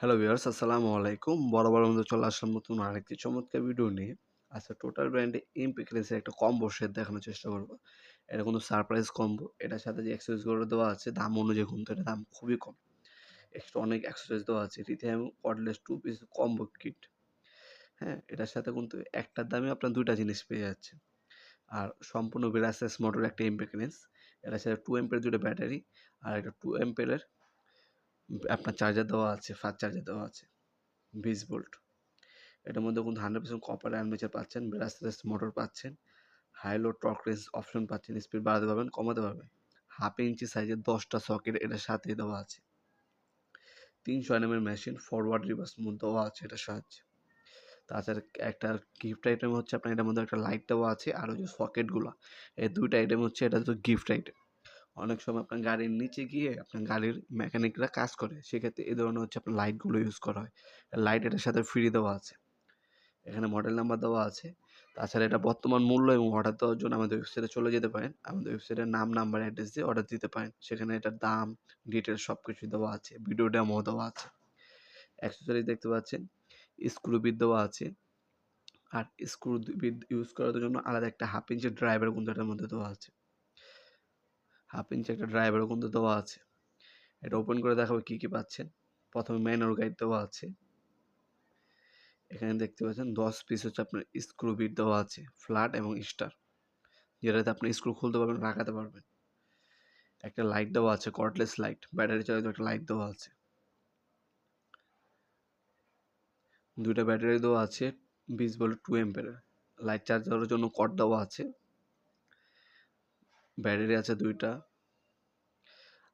Hello viewers, আসসালামু আলাইকুম। বরাবর মতো চলে আসলাম নতুন আরেকটি চমৎকার ভিডিও নিয়ে। আচ্ছা টোটাল ব্র্যান্ডে ইমপিক্রেসের একটা কম্বো সেট দেখানোর চেষ্টা করব। এটা কিন্তু সারপ্রাইজ কম্বো এটার সাথে যে অ্যাক্সেসরিজগুলো দেওয়া আছে, দাম অনুযায়ী কিন্তু এটা দাম খুবই কম। এক্সট্রা অনেক অ্যাক্সেসরিজ দেওয়া আছে lithium cordless two piece combo kit হ্যাঁ এটার সাথে কিন্তু একটার দামে আপনার দুইটা জিনিস পেয়ে যাচ্ছে আর সম্পূর্ণ বিরাসেস মোটর একটা ইম্পিক্রেন্স এটার সাথে টু এম্পের দুটো ব্যাটারি আর একটা টু এম্পের আপনার চার্জার দেওয়া আছে ফাস্ট চার্জার দেওয়া আছে বিশ ভোল্ট এটার মধ্যে কিন্তু হান্ড্রেড পার্সেন্ট কপার অ্যান্ডমেচার পাচ্ছেন ব্রাসলেস মোটর পাচ্ছেন high low torque range option পাচ্ছেন স্পিড বাড়াতে পারবেন, কমাতে পারবেন। হাফ ইঞ্চি সাইজের দশটা সকেট এটার সাথে দেওয়া আছে। তিনশো এনএমের মেশিন ফরওয়ার্ড রিভার্স মুভ দেওয়া আছে এটার সাহায্যে। তাছাড়া একটা গিফট আইটেম হচ্ছে, আপনার এটার মধ্যে একটা লাইট দেওয়া আছে আর ওই যে সকেটগুলো এই দুইটা আইটেম হচ্ছে, এটা তো গিফট আইটেম অনেক সময় আপনার গাড়ির নিচে গিয়ে আপনার গাড়ির মেকানিকরা কাজ করে। সেক্ষেত্রে এই ধরনের হচ্ছে আপনার লাইটগুলো ইউজ করা হয়। লাইট এটার সাথে ফ্রি দেওয়া আছে। এখানে মডেল নাম্বার দেওয়া আছে। তাছাড়া এটা বর্তমান মূল্য এবং অর্ডার দেওয়ার জন্য আমাদের ওয়েবসাইটে চলে যেতে পারেন। আমাদের ওয়েবসাইটের নাম নাম্বার অ্যাড্রেস দিয়ে অর্ডার দিতে পারেন। সেখানে এটার দাম ডিটেলস সব কিছু দেওয়া আছে। ভিডিও ডেমো দেওয়া আছে। অ্যাক্সেসরিজ দেখতে পাচ্ছেন। স্ক্রু বিট দেওয়া আছে। আর স্ক্রু বিট ইউজ করার জন্য আলাদা একটা হাফ ইঞ্চি ড্রাইভার কিন্তু এটার মধ্যে দেওয়া আছে। হাফ ইঞ্চি একটা ড্রাইভারও কিন্তু দেওয়া আছে। এটা ওপেন করে দেখাবো কী কী পাচ্ছেন। প্রথমে ম্যানুয়াল গাইড দেওয়া আছে। এখানে দেখতে পাচ্ছেন দশ পিস হচ্ছে আপনার স্ক্রু বিট দেওয়া আছে ফ্ল্যাট এবং স্টার যেটাতে আপনি স্ক্রু খুলতে পারবেন, রাখাতে পারবেন। একটা লাইট দেওয়া আছে কর্ডলেস লাইট ব্যাটারি চালিত একটা লাইট দেওয়া আছে। দুইটা ব্যাটারি দেওয়া আছে বিশ বলে টু এম্পের লাইট চার্জ দেওয়ার জন্য কট দেওয়া আছে। ব্যাটারি আছে দুইটা।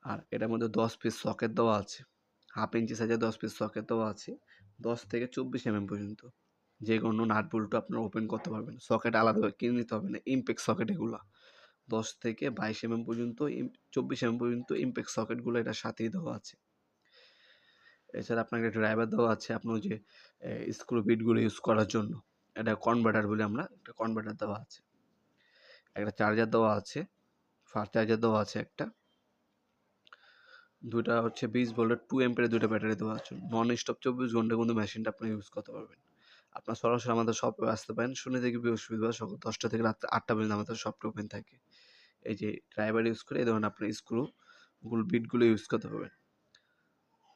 আর এটার মধ্যে দশ পিস সকেট দেওয়া আছে। হাফ ইঞ্চি সাইজের দশ পিস সকেট দেওয়া আছে। দশ থেকে চব্বিশ এমএম পর্যন্ত। যে কোনো নাট আপনারা ওপেন করতে পারবেন। সকেট আলাদাভাবে কিনে নিতে হবে না। ইমপেক্স সকেট এগুলো। দশ থেকে বাইশ এমএম পর্যন্ত চব্বিশ এমএম পর্যন্ত ইমপেক্স সকেটগুলো এটার সাথেই দেওয়া আছে। এছাড়া আপনাকে একটা ড্রাইভার দেওয়া আছে আপনার যে স্ক্রু বিটগুলো ইউজ করার জন্য। এটা কনভার্টার বলে আমরা একটা কনভার্টার দেওয়া আছে। একটা চার্জার দেওয়া আছে। চার্জার দেওয়া আছে একটা। দুটা হচ্ছে বিশ ভোল্টের টু এম্পের দুটো ব্যাটারি দেওয়া আছে। নন স্টপ চব্বিশ ঘণ্টা কিন্তু মেশিনটা আপনি ইউজ করতে পারবেন। আপনার সরাসরি আমাদের শপে আসতে পারেন। শুনে থেকে বৃহস্পতিবার সকাল দশটা থেকে রাত্রে আটটা পর্যন্ত আমাদের শপটা ওপেন থাকে। এই যে ড্রাইভার ইউজ করে, এই ধরনের আপনি স্ক্রু গুলো বিটগুলো ইউজ করতে পারবেন।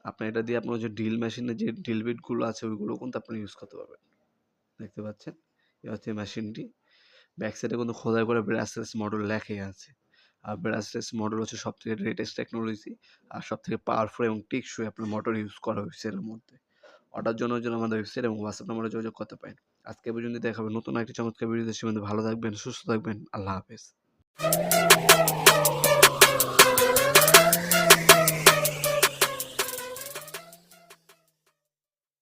আপনি এটা দিয়ে আপনার যে ড্রিল মেশিনের যে ড্রিল বিটগুলো আছে, ওইগুলো কিন্তু আপনি ইউজ করতে পারবেন। দেখতে পাচ্ছেন? এই হচ্ছে মেশিনটি ব্যাক সাইডে কিন্তু খোদাই করে ব্রাসলেস মডেল লেখাই আছে। আর ব্রাসলেস মডেল হচ্ছে সব থেকে লেটেস্ট টেকনোলজি আর সব থেকে পাওয়ারফুল এবং টেকসই আপনার মোটর ইউজ করা ওয়েবসাইটের মধ্যে। অর্ডার জন্য জন্য আমাদের ওয়েবসাইট এবং হোয়াটসঅ্যাপ নাম্বারে যোগাযোগ করতে পারেন। আজকে পর্যন্ত দেখাবেন নতুন একটি চমৎকার ভিডিও সেখানে ভালো থাকবেন, সুস্থ থাকবেন, আল্লাহ হাফেজ।